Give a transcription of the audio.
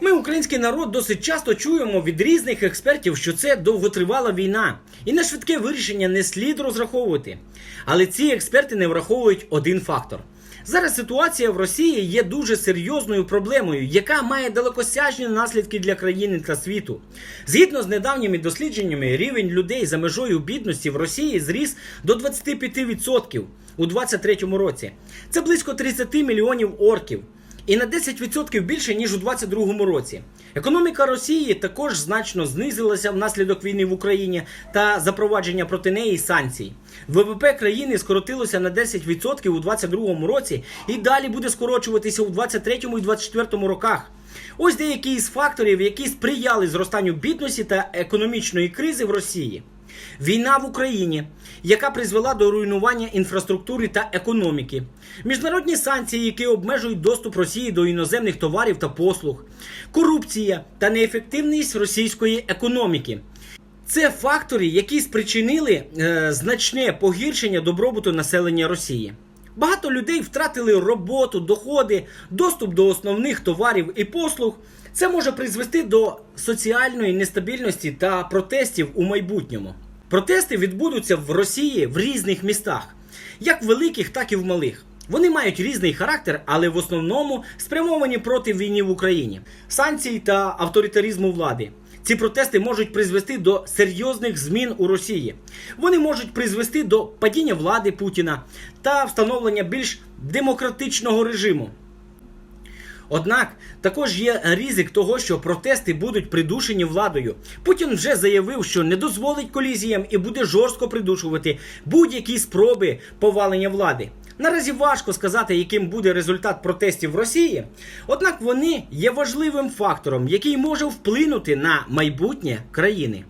Ми, український народ, досить часто чуємо від різних експертів, що це довготривала війна, і на швидке вирішення не слід розраховувати. Але ці експерти не враховують один фактор. Зараз ситуація в Росії є дуже серйозною проблемою, яка має далекосяжні наслідки для країни та світу. Згідно з недавніми дослідженнями, рівень людей за межою бідності в Росії зріс до 25% у 2023 році. Це близько 30 мільйонів орків і на 10% більше ніж у 2022 році. Економіка Росії також значно знизилася внаслідок війни в Україні та запровадження проти неї санкцій. ВВП країни скоротилося на 10% у 2022 році і далі буде скорочуватися у 2023 і 2024 роках. Ось деякі із факторів, які сприяли зростанню бідності та економічної кризи в Росії. Війна в Україні, яка призвела до руйнування інфраструктури та економіки, міжнародні санкції, які обмежують доступ Росії до іноземних товарів та послуг, корупція та неефективність російської економіки. Це фактори, які спричинили е, значне погіршення добробуту населення Росії. Багато людей втратили роботу, доходи, доступ до основних товарів і послуг. Це може призвести до соціальної нестабільності та протестів у майбутньому. Протести відбудуться в Росії в різних містах, як великих, так і в малих. Вони мають різний характер, але в основному спрямовані проти війни в Україні, санкцій та авторитаризму влади. Ці протести можуть призвести до серйозних змін у Росії. Вони можуть призвести до падіння влади Путіна та встановлення більш демократичного режиму. Однак також є ризик того, що протести будуть придушені владою. Путін вже заявив, що не дозволить колізіям і буде жорстко придушувати будь-які спроби повалення влади. Наразі важко сказати, яким буде результат протестів в Росії, однак вони є важливим фактором, який може вплинути на майбутнє країни.